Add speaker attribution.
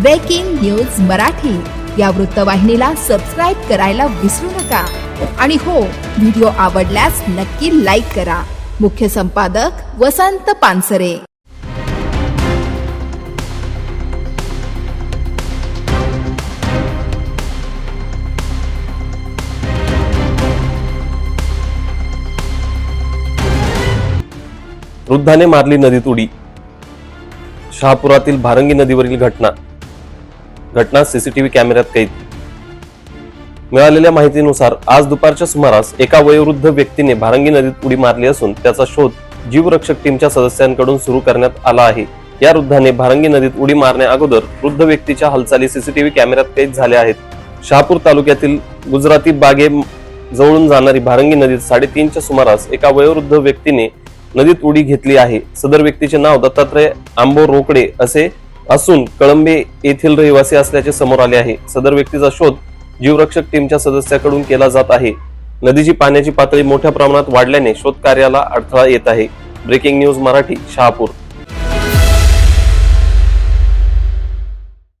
Speaker 1: Breaking news Marathi या वृत्तवाहिनीला subscribe करायला विसरू नका. आणि हो व्हिडिओ आवडल्यास नक्की लाईक करा. मुख्य संपादक वसंत पानसरे.
Speaker 2: वृद्धाने मारली नदीत उडी शहापुरातील भारंगी नदीवरील घटना. घटना सीसीटीव्ही कॅमेऱ्यात कैद. मिळालेल्या माहितीनुसार आज दुपारच्या सुमारास एका वयोवृद्ध व्यक्तीने भारंगी नदीत उडी मारली असून त्याचा शोध जीवरक्षक टीमच्या सदस्यांकडून सुरू करण्यात आला आहे. या वृद्धाने भारंगी नदीत उडी मारण्या अगोदर वृद्ध व्यक्तीच्या हालचाली सीसीटीव्ही कॅमेऱ्यात कैद झाल्या आहेत. शहापूर तालुक्यातील गुजराती बागे जवळून जाणारी भारंगी नदीत साडेतीनच्या सुमारास एका वयोवृद्ध व्यक्तीने नदीत उडी घेतली आहे. सदर व्यक्तीचे नाव दत्तात्रय आंबो रोकडे असे असून कळंबे येथील रहिवासी असल्याचे समोर आले आहे. सदर व्यक्तीचा शोध जीवरक्षक टीमच्या सदस्याकडून केला जात आहे. नदीची पाण्याची पातळी मोठ्या प्रमाणात वाढल्याने शोध कार्याला अडथळा येत आहे. Breaking news Marathi Shahapur.